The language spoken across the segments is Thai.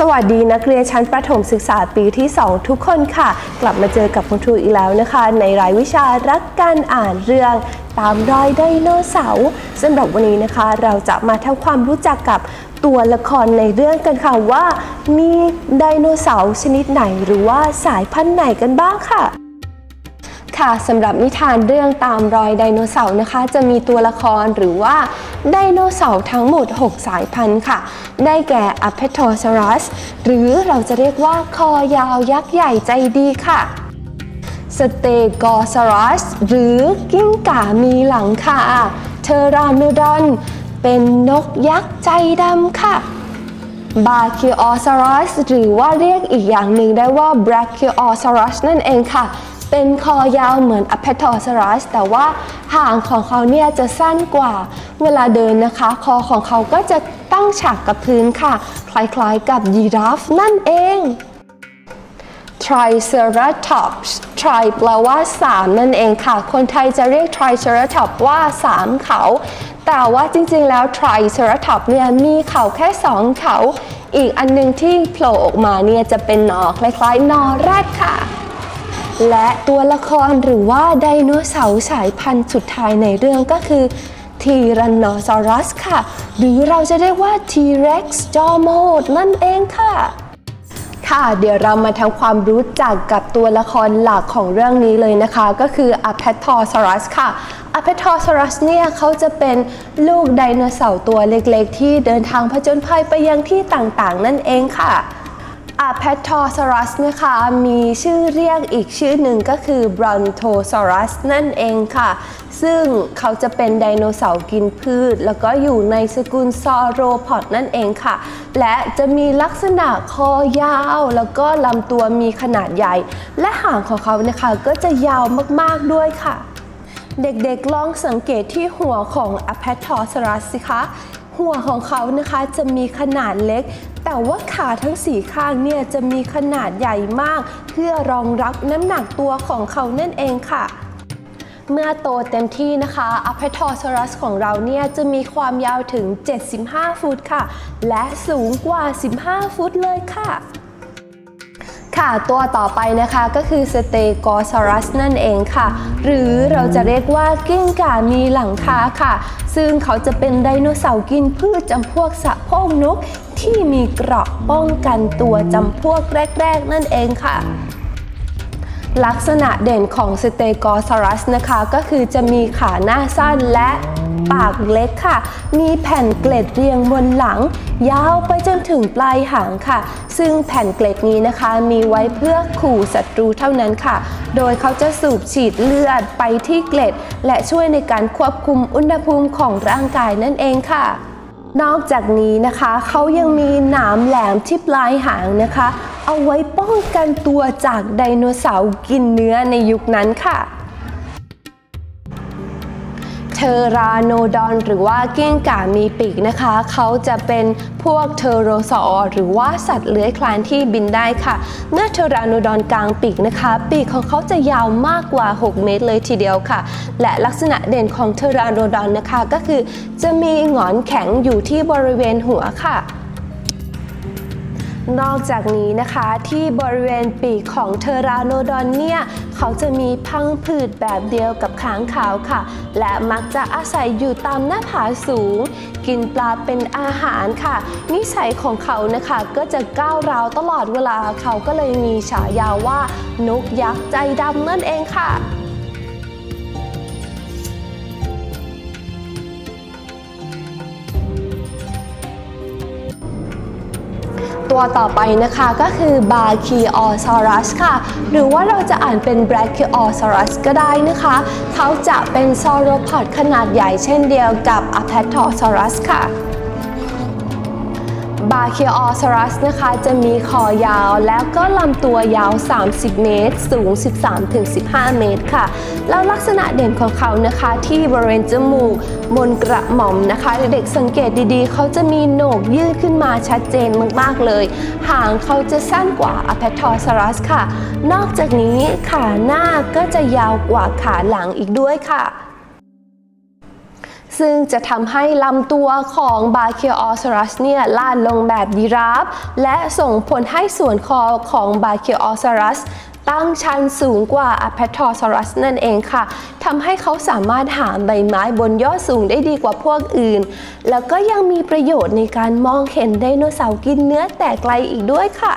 สวัสดีนักเรียนชั้นประถมศึกษาปีที่ 2 ทุกคนค่ะ กลับมาเจอกับคุณครูอีกแล้วนะคะ ในรายวิชารักการอ่านเรื่องตามรอยไดโนเสาร์สำหรับวันนี้นะคะ เราจะมาทำความรู้จักกับตัวละครในเรื่องกันค่ะว่า มีไดโนเสาร์ชนิดไหนหรือว่าสายพันธุ์ไหนกันบ้างค่ะ ค่ะสำหรับนิทานเรื่องตามรอยไดโนเสาร์นะคะ จะมีตัวละครหรือว่าไดโนเสาร์ทั้งหมด 6 สายพันธุ์ค่ะ ได้แก่ a p e t o s a u r u s หรือเราจะเรียกว่าคอยาวยักษ์ใหญ่ใจดีค่ะสเตโกซารัสหรือกิ้งก่ามีหลังค่ะเทอราโนดอน เป็นนกยักษ์ใจดำค่ะบาคิโอซารัสหรือว่าเรียกอีกอย่างหนึ่งได้ว่า b r a c h i o s a u r u s นั่นเองค่ะ เป็นคอยาวเหมือน a p e t o s a u r u s แต่ว่าหางของเขาเนี่ยจะสั้นกว่าเวลาเดินนะคะ คอของเขาก็จะตั้งฉากกับพื้นค่ะ คล้ายๆกับยีราฟนั่นเอง Triceratops Tri แปลว่า 3 นั่นเองค่ะ คนไทยจะเรียก Triceratops ว่า 3 เขา แต่ว่าจริงๆแล้ว Triceratops เนี่ยมีเขาแค่ 2 เขา อีกอันหนึงที่โผล่ออกมาเนี่ยจะเป็นหนอคล้ายๆนอแรดค่ะ และตัวละครหรือว่าไดโนเสาร์สายพันธุ์สุดท้ายในเรื่องก็คือทีรันนอซอรัสค่ะ หรือเราจะเรียกว่า T-Rex จอมโหดนั่นเองค่ะ ค่ะ เดี๋ยวเรามาทำความรู้จักกับตัวละครหลักของเรื่องนี้เลยนะคะ ก็คือ a p e t o s a u r u s ค่ะ a p e t o s a u r u s เนี่ยเขาจะเป็นลูกไดโนเสาร์ตัวเล็กๆ ที่เดินทางผจญภัยไปยังที่ต่างๆ นั่นเองค่ะ a p e t o s a u r u s นะคะมีชื่อเรียกอีกชื่อหนึ่งก็คือ Brontosaurus นั่นเองค่ะ ซึ่งเขาจะเป็นไดโนเสาร์กินพืช แล้วก็อยู่ในสกุลซอโรพอดนั่นเองค่ะ และจะมีลักษณะคอยาว แล้วก็ลำตัวมีขนาดใหญ่ และหางของเขานะคะก็จะยาวมากๆด้วยค่ะ เด็กๆลองสังเกตที่หัวของ a p e t o s a u r u s สิคะ หัวของเขานะคะจะมีขนาดเล็ก แต่ว่าขาทั้งสี่ข้างเนี่ยจะมีขนาดใหญ่มาก เพื่อรองรับน้ำหนักตัวของเขานั่นเองค่ะเมื่อโตเต็มที่นะคะ a p e t o s a u r u s ของเราเนี่ยจะมีความยาวถึง 75 ฟุตค่ะ และสูงกว่า 15 ฟุตเลยค่ะ ค่ะ ตัวต่อไปนะคะก็คือสเตโกซอรัสนั่นเองค่ะ หรือเราจะเรียกว่ากิ้งก่ามีหลังคาค่ะ ซึ่งเขาจะเป็นไดโนเสาร์กินพืชจำพวกสะโพกนก ที่มีเกราะป้องกันตัวจำพวกแรก ๆ นั่นเองค่ะลักษณะเด่นของสเตโกซอรัสนะคะ ก็คือจะมีขาหน้าสั้นและ ปากเล็กค่ะ มีแผ่นเกล็ดเรียงบนหลัง ยาวไปจนถึงปลายหางค่ะ ซึ่งแผ่นเกล็ดนี้นะคะ มีไว้เพื่อขู่ศัตรูเท่านั้นค่ะ โดยเขาจะสูบฉีดเลือดไปที่เกล็ด และช่วยในการควบคุมอุณหภูมิของร่างกายนั่นเองค่ะนอกจากนี้นะคะเขายังมีหนามแหลมที่ปลายหางนะคะ เอาไว้ป้องกันตัวจากไดโนเสาร์กินเนื้อในยุคนั้นค่ะ เทอราโนดอนหรือว่าเก้งก่ามีปีกนะคะ เขาจะเป็นพวกเทโรซอหรือว่าสัตว์เลื้อยคลานที่บินได้ค่ะ เมื่อเทอราโนดอนกลางปีกนะคะ ปีกของเขาจะยาวมากกว่า 6 เมตรเลยทีเดียวค่ะ และลักษณะเด่นของเทอราโนดอนนะคะก็คือ จะมีหงอนแข็งอยู่ที่บริเวณหัวค่ะ นอกจากนี้นะคะที่บริเวณปีกของเทราโนดอนเนี่ย เขาจะมีพังผืดแบบเดียวกับค้างคาวค่ะ และมักจะอาศัยอยู่ตามหน้าผาสูง กินปลาเป็นอาหารค่ะ นิสัยของเขานะคะก็จะก้าวร้าวตลอดเวลาเขาก็เลยมีฉายาว่า นกยักษ์ใจดำนั่นเองค่ะ ตัวต่อไปนะคะก็คือบาคีออซอรัสค่ะ หรือว่าเราจะอ่านเป็นแบรคิออซอรัสก็ได้นะคะ เขาจะเป็นซอโรพอดขนาดใหญ่เช่นเดียวกับอะแพทอซอรัสค่ะ บาคิออซอรัสนะคะ จะมีคอยาวแล้วก็ลำตัวยาว 30 เมตร สูง 13-15 เมตรค่ะ แล้วลักษณะเด่นของเขานะคะที่บริเวณจมูกบนกระหม่อมนะคะ เด็กสังเกตดีๆ เขาจะมีโหนกยืดขึ้นมาชัดเจนมากๆเลย หางเขาจะสั้นกว่าอะแพทอซอรัสค่ะ นอกจากนี้ขาหน้าก็จะยาวกว่าขาหลังอีกด้วยค่ะ ซึ่งจะทำให้ลำตัวของบา c ค o อ a ซ r รัสเนี่ยลาดลงแบบยีราฟและส่งผลให้ส่วนคอของบา c ค o อ a ซ r รัสตั้งชันสูงกว่า a p a t o s a u r u s นั่นเองค่ะทำให้เขาสามารถหาใบไม้บนยอดสูงได้ดีกว่าพวกอื่น แล้วก็ยังมีประโยชน์ในการมองเห็นไดโนเสาร์กินเนื้อแต่ไกลอีกด้วยค่ะ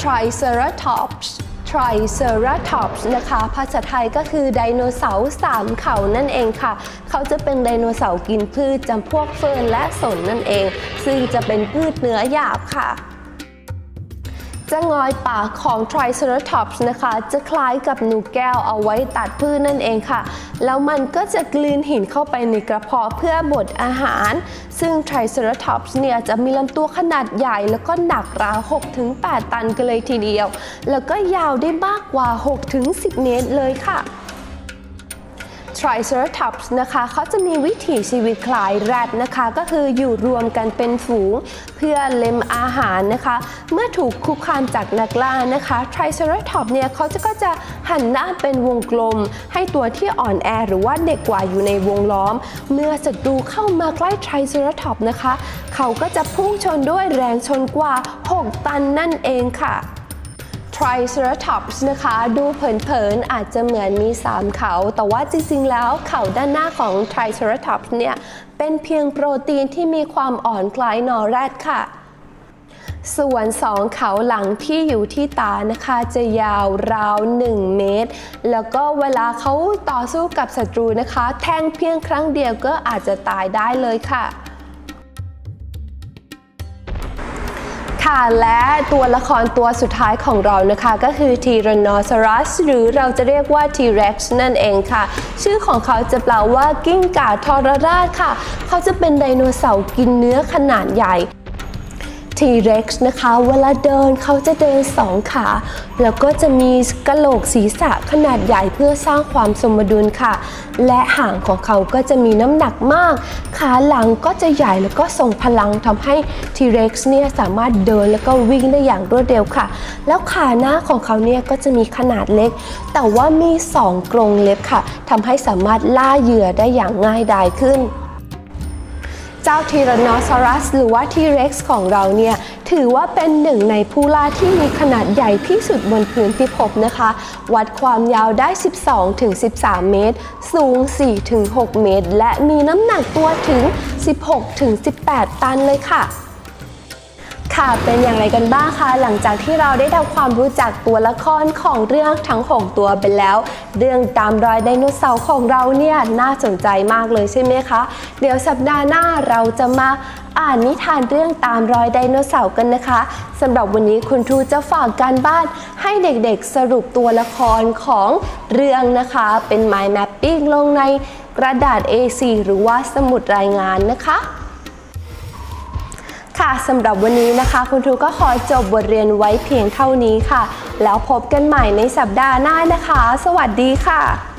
ทริเซราทอปส์ Triceratops Triceratops นะคะ ภาษาไทยก็คือไดโนเสาร์สามเขานั่นเองค่ะ เขาจะเป็นไดโนเสาร์กินพืชจำพวกเฟิร์นและสนนั่นเอง ซึ่งจะเป็นพืชเนื้อหยาบค่ะ จะงอยปากของ Triceratops นะคะ จะคล้ายกับหนูแก้วเอาไว้ตัดพืชนั่นเองค่ะ แล้วมันก็จะกลืนหินเข้าไปในกระเพาะเพื่อบดอาหาร ซึ่ง Triceratops เนี่ยจะมีลำตัวขนาดใหญ่แล้วก็หนักราว 6-8 ตันกันเลยทีเดียว แล้วก็ยาวได้มากกว่า 6-10 เมตรเลยค่ะ Triceratops นะคะเขาจะมีวิถีชีวิตคล้ายแรดนะคะ ก็คืออยู่รวมกันเป็นฝูงเพื่อเล็มอาหารนะคะ เมื่อถูกคุกคามจากนักล่านะคะ Triceratops เนี่ยเขาจะก็จะหันหน้าเป็นวงกลม ให้ตัวที่อ่อนแอหรือว่าเด็กกว่าอยู่ในวงล้อม เมื่อศัตรูเข้ามาใกล้ Triceratops นะคะ เขาก็จะพุ่งชนด้วยแรงชนกว่า 6 ตันนั่นเองค่ะ Triceratops นะคะ ดูเผินๆ อาจจะเหมือนมี 3 เขา แต่ว่าจริงๆ แล้วเขาด้านหน้าของ Triceratops เนี่ยเป็นเพียงโปรตีนที่มีความอ่อนคล้ายนอแรดค่ะส่วนสองเขาหลังที่อยู่ที่ตานะคะจะยาวราว 1 เมตร แล้วก็เวลาเขาต่อสู้กับศัตรูนะคะ แทงเพียงครั้งเดียวก็อาจจะตายได้เลยค่ะ ค่ะ และตัวละครตัวสุดท้ายของเรานะคะ ก็คือ Tyrannosaurus หรือเราจะเรียกว่าทีเร็กซ์นั่นเองค่ะ ชื่อของเขาจะแปลว่ากิ้งก่าทรราชค่ะ เขาจะเป็นไดโนเสาร์กินเนื้อขนาดใหญ่ T-Rex นะคะ เวลาเดินเขาจะเดินสองขา แล้วก็จะมีกระโหลกศีรษะขนาดใหญ่เพื่อสร้างความสมดุลค่ะ และหางของเขาก็จะมีน้ำหนักมาก ขาหลังก็จะใหญ่แล้วก็ทรงพลังทำให้ T-Rex เนี่ยสามารถเดินแล้วก็วิ่งได้อย่างรวดเร็วค่ะ แล้วขาหน้าของเขาเนี่ยก็จะมีขนาดเล็ก แต่ว่ามีสองกรงเล็บค่ะทำให้สามารถล่าเหยื่อได้อย่างง่ายดายขึ้น เจ้าทีรานอซอรัส หรือว่าทีเร็กซ์ของเราเนี่ยถือว่าเป็นหนึ่งในผู้ล่าที่มีขนาดใหญ่ที่สุดบนพื้นพิภพนะคะ วัดความยาวได้ 12-13 เมตร สูง 4-6 เมตร และมีน้ำหนักตัวถึง 16-18 ตันเลยค่ะ ค่ะ เป็นอย่างไรกันบ้างคะหลังจากที่เราได้ทำความรู้จักตัวละครของเรื่องทั้ง 6 ตัวไปแล้ว เรื่องตามรอยไดโนเสาร์ของเราเนี่ยน่าสนใจมากเลยใช่ไหมคะ เดี๋ยวสัปดาห์หน้าเราจะมาอ่านนิทานเรื่องตามรอยไดโนเสาร์กันนะคะสำหรับวันนี้คุณครูจะฝากการบ้านให้เด็กๆสรุปตัวละครของเรื่องนะคะ เป็น mind mapping ลงในกระดาษ A4 หรือว่าสมุดรายงานนะคะ ค่ะสำหรับวันนี้นะคะ คุณครูก็ขอจบบทเรียนไว้เพียงเท่านี้ค่ะ แล้วพบกันใหม่ในสัปดาห์หน้านะคะ สวัสดีค่ะ